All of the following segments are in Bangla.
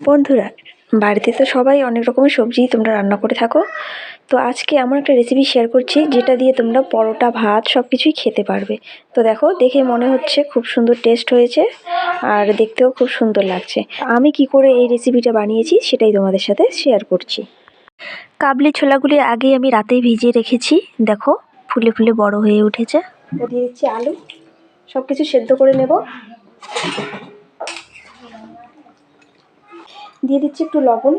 বন্ধুরা, বাড়িতে তো সবাই অনেক রকমের সবজি তোমরা রান্না করে থাকো। তো আজকে এমন একটা রেসিপি শেয়ার করছি, যেটা দিয়ে তোমরা পরোটা, ভাত সব কিছুই খেতে পারবে। তো দেখো, দেখে মনে হচ্ছে খুব সুন্দর টেস্ট হয়েছে আর দেখতেও খুব সুন্দর লাগছে। আমি কি করে এই রেসিপিটা বানিয়েছি সেটাই তোমাদের সাথে শেয়ার করছি। কাবলি ছোলাগুলি আগেই আমি রাতেই ভিজিয়ে রেখেছি। দেখো, ফুলে ফুলে বড় হয়ে উঠেছে। দিয়ে দিচ্ছি আলু সব কিছু সেদ্ধ করে নেব। দিয়ে দিচ্ছি একটু লবণ।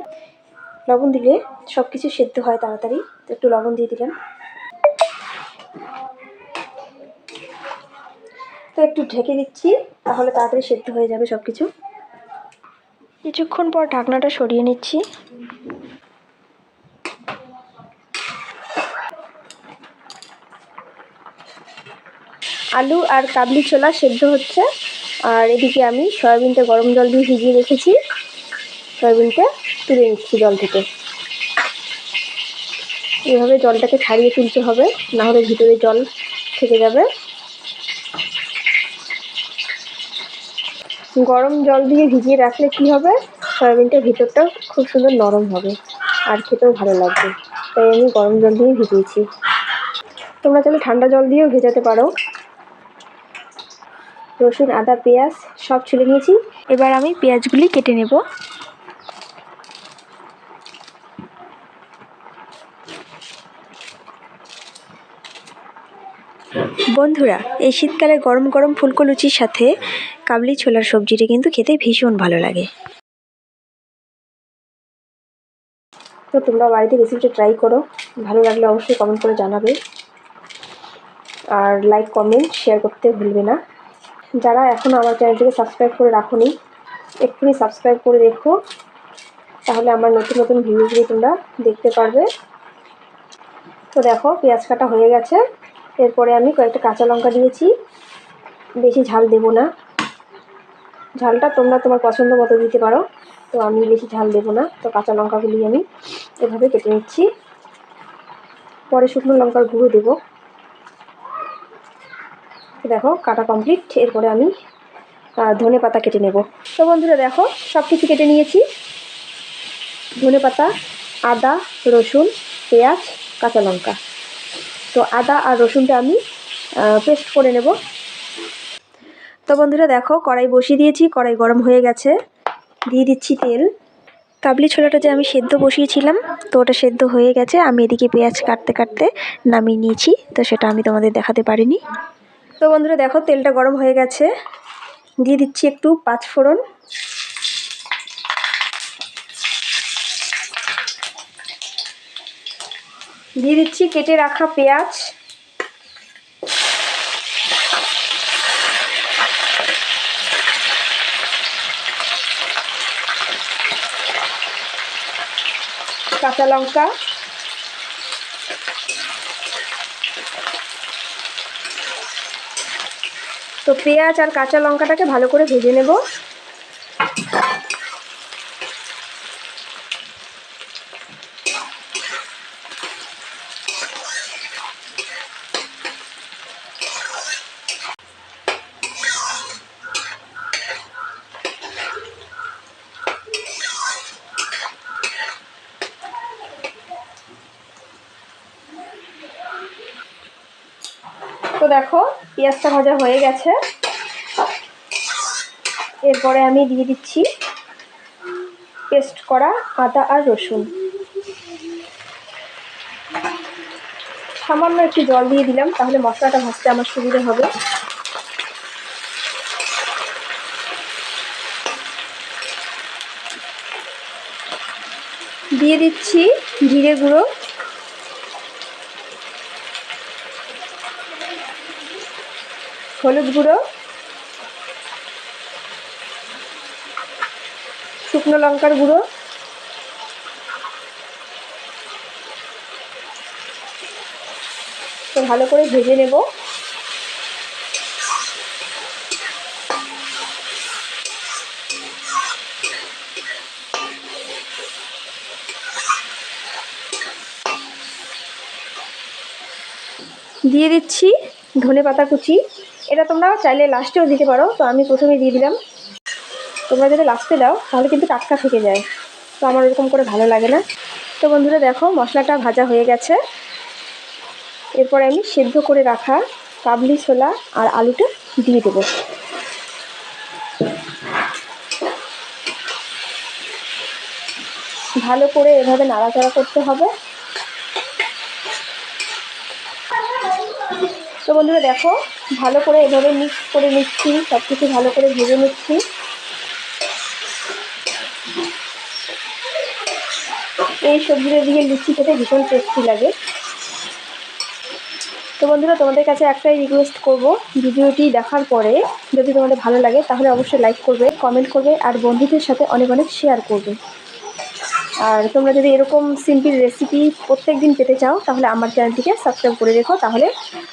লবণ দিলে সব কিছু সেদ্ধ হয় তাড়াতাড়ি। তো একটু লবণ দিয়ে দিলাম। তো একটু ঢেকে দিচ্ছি, তাহলে তাড়াতাড়ি সেদ্ধ হয়ে যাবে সব কিছু কিছুক্ষণ পর ঢাকনাটা সরিয়ে নিচ্ছি। আলু আর কাবলি ছোলা সেদ্ধ হচ্ছে। আর এদিকে আমি সয়াবিনটা গরম জল দিয়ে ভিজিয়ে রেখেছি। সয়াবিনটা তুলে নিচ্ছি জল থেকে এভাবে জলটাকে ছাড়িয়ে তুলতে হবে, না হলে ভিতরে জল থেকে যাবে। গরম জল দিয়ে ভিজিয়ে রাখলে কি হবে? সয়াবিনটার ভিতরটা খুব সুন্দর নরম হবে, আর খেতেও ভালো লাগবে। তাই আমি গরম জল দিয়ে ভিজিয়েছি। তোমরা চাইলে ঠান্ডা জল দিয়েও ভেজাতে পারো। রসুন, আদা, পেঁয়াজ সব ছুলে নিয়েছি। এবার আমি পেঁয়াজগুলি কেটে নেব। বন্ধুরা, এই শীতকালে গরম গরম ফুলকো লুচির সাথে কাবলি ছোলার সবজিটা কিন্তু খেতে ভীষণ ভালো লাগে। তো তোমরা বাড়িতে রেসিপিটা ট্রাই করো, ভালো লাগলে অবশ্যই কমেন্ট করে জানাবে। আর লাইক কমেন্ট শেয়ার করতে ভুলবে না। যারা এখনও আমার চ্যানেলটিকে সাবস্ক্রাইব করে রাখোনি, এক্ষুনি সাবস্ক্রাইব করে রেখো, তাহলে আমার নতুন নতুন ভিডিওগুলি তোমরা দেখতে পারবে। তো দেখো, পেঁয়াজ কাটা হয়ে গেছে। এরপরে আমি কয়েকটা কাঁচা লঙ্কা দিয়েছি। বেশি ঝাল দেব না। ঝালটা তোমরা তোমার পছন্দ মতো দিতে পারো। তো আমি বেশি ঝাল দেব না। তো কাঁচা লঙ্কাগুলি আমি এভাবে কেটে নিচ্ছি। পরে শুকনো লঙ্কার গুঁড়ো দেবো। দেখো, কাটা কমপ্লিট এরপরে আমি ধনে পাতা কেটে নেব। তো বন্ধুরা দেখো সব কিছু কেটে নিয়েছি। ধনে পাতা, আদা, রসুন, পেঁয়াজ, কাঁচা লঙ্কা। তো আদা আর রসুনটা আমি পেস্ট করে নেব। তো বন্ধুরা দেখো, কড়াই বসিয়ে দিয়েছি, কড়াই গরম হয়ে গেছে। দিয়ে দিচ্ছি তেল। কাবলি ছোলাটা যে আমি সেদ্ধ বসিয়েছিলাম, তো ওটা সেদ্ধ হয়ে গেছে। আমি এদিকে পেঁয়াজ কাটতে কাটতে নামিয়ে নিয়েছি, তো সেটা আমি তোমাদের দেখাতে পারিনি। তো বন্ধুরা দেখো, তেলটা গরম হয়ে গেছে। দিয়ে দিচ্ছি একটু পাঁচ দিয়ে দিচ্ছি, কেটে রাখা পেঁয়াজ। কাঁচা লঙ্কা। তো পেঁয়াজ আর কাঁচা লঙ্কাটাকে ভালো করে ভেজে নেব। তো দেখো, পেঁয়াজটা ভাজা হয়ে গেছে। এরপরে আমি দিয়ে দিচ্ছি পেস্ট করা আদা আর রসুন। সামান্য একটু জল দিয়ে দিলাম, তাহলে মশলাটা ভাজতে আমার সুবিধা হবে। দিয়ে দিচ্ছি জিরে গুঁড়ো। হলুদ গুঁড়ো, শুকনো লঙ্কার গুঁড়ো, তো ভালো করে ভেজে নেব। দিয়ে দিচ্ছি ধনে পাতা কুচি। এটা তোমরা চাইলে লাস্টেও দিতে পারো। তো আমি প্রথমে দিয়ে দিলাম। তোমরা যদি লাস্টে দাও, তাহলে কিন্তু টাটকা থেকে যায়। তো আমার ওরকম করে ভালো লাগে না। তো বন্ধুরা দেখো, মশলাটা ভাজা হয়ে গেছে। এরপরে আমি সেদ্ধ করে রাখা কাবলি ছোলা আর আলুটা দিয়ে দেবো। ভালো করে এভাবে নাড়াচাড়া করতে হবে। তো বন্ধুরা দেখো, ভালো করে এভাবে মিক্স করে নিচ্ছি সব কিছু ভালো করে ভেজে নিচ্ছি। এই সবজিটা দিয়ে লুচি খেতে ভীষণ টেস্টি লাগে। তো বন্ধুরা, তোমাদের কাছে একটাই রিকোয়েস্ট করব, ভিডিওটি দেখার পরে যদি তোমাদের ভালো লাগে, তাহলে অবশ্যই লাইক করবে কমেন্ট করবে, আর বন্ধুদের সাথে অনেক অনেক শেয়ার করবে। আর তোমরা যদি এরকম সিম্পল রেসিপি প্রত্যেক দিন পেতে চাও, তাহলে আমার চ্যানেলটিকে সাবস্ক্রাইব করে রেখো, তাহলে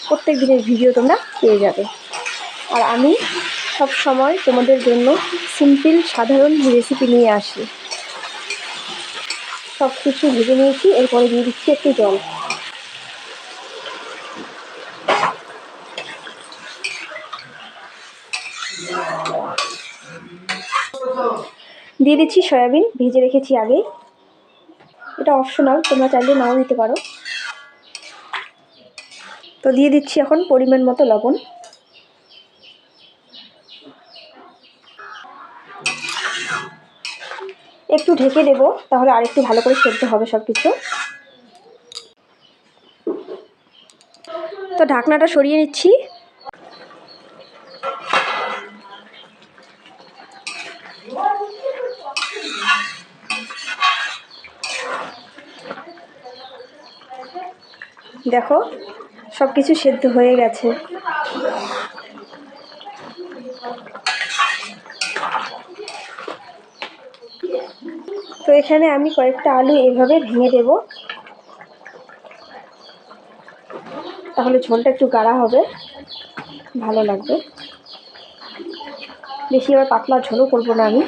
প্রত্যেক দিনের ভিডিও তোমরা পেয়ে যাবে। আর আমি সব সময় তোমাদের জন্য সিম্পল সাধারণ রেসিপি নিয়ে আসি। সব কিছু ভেজে নিয়েছি, এরপরে দিয়ে দিচ্ছি একটু জল। দিয়ে দিচ্ছি সয়াবিন, ভেজে রেখেছি আগে এটা অপশনাল তোমরা চাইলে নাও দিতে পারো। তো দিয়ে দিচ্ছি এখন পরিমাণ মতো লবণ। একটু ঢেকে দেবো, তাহলে আরেকটু ভালো করে সেদ্ধ হবে সব কিছু তো ঢাকনাটা সরিয়ে নিচ্ছি। দেখো সব কিছু সেদ্ধ হয়ে গেছে। তো এখানে আমি কয়েকটা আলু এভাবে ভেঙে দেব। তাহলে ঝোলটা একটু গাঢ়া হবে, ভালো লাগবে। বেশি আবার পাতলা ঝোলও করব না আমি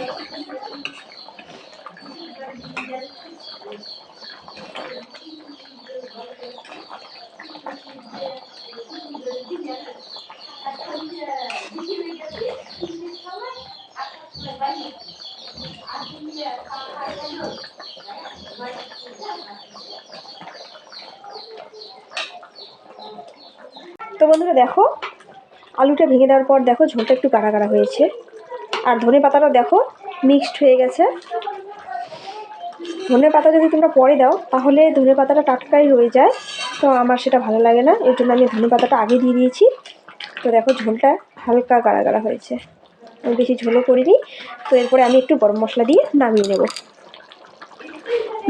তো বন্ধুরা দেখো, আলুটা ভেঙে দেওয়ার পর দেখো ঝোলটা একটু গাঢ়া গাঢ়া হয়েছে। আর ধনে পাতাটাও দেখো মিক্সড হয়ে গেছে। ধনে পাতা যদি তোমরা পরে দাও, তাহলে ধনে পাতাটা টাটকাই হয়ে যায়। তো আমার সেটা ভালো লাগে না, এর জন্য আমি ধনে পাতাটা আগে দিয়ে দিয়েছি। তো দেখো ঝোলটা হালকা গাঢ়া গাঢ়া হয়েছে। আমি বেশি ঝোলও করিনি, তো এরপরে আমি একটু গরম মশলা দিয়ে নামিয়ে নেব।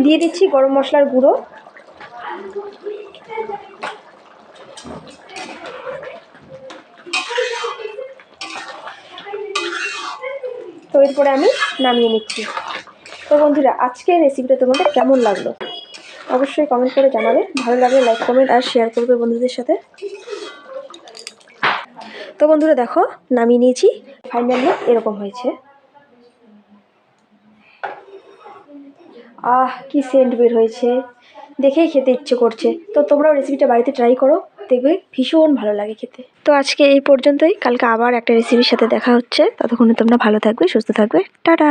দিয়ে দিচ্ছি গরম মশলার গুঁড়ো। তো এরপরে আমি নামিয়ে নিচ্ছি। তো বন্ধুরা, আজকের রেসিপিটা তোমাদের কেমন লাগল? অবশ্যই কমেন্ট করে জানাবে। ভালো লাগলে লাইক কমেন্ট আর শেয়ার করবে বন্ধুদের সাথে। তো বন্ধুরা, দেখো, নামিয়ে নিয়েছি। ফাইনাল লুক এরকম হয়েছে। আহ, কি সেন্ট বের হয়েছে। দেখেই খেতে ইচ্ছে করছে। তো তোমরাও রেসিপিটা বাড়িতে ট্রাই করো। দেখবে ভীষণ ভালো লাগে খেতে। তো আজকে এই পর্যন্তই। কালকে আবার একটা রেসিপির সাথে দেখা হচ্ছে। ততক্ষণে তোমরা ভালো থাকবে, সুস্থ থাকবে। টাটা!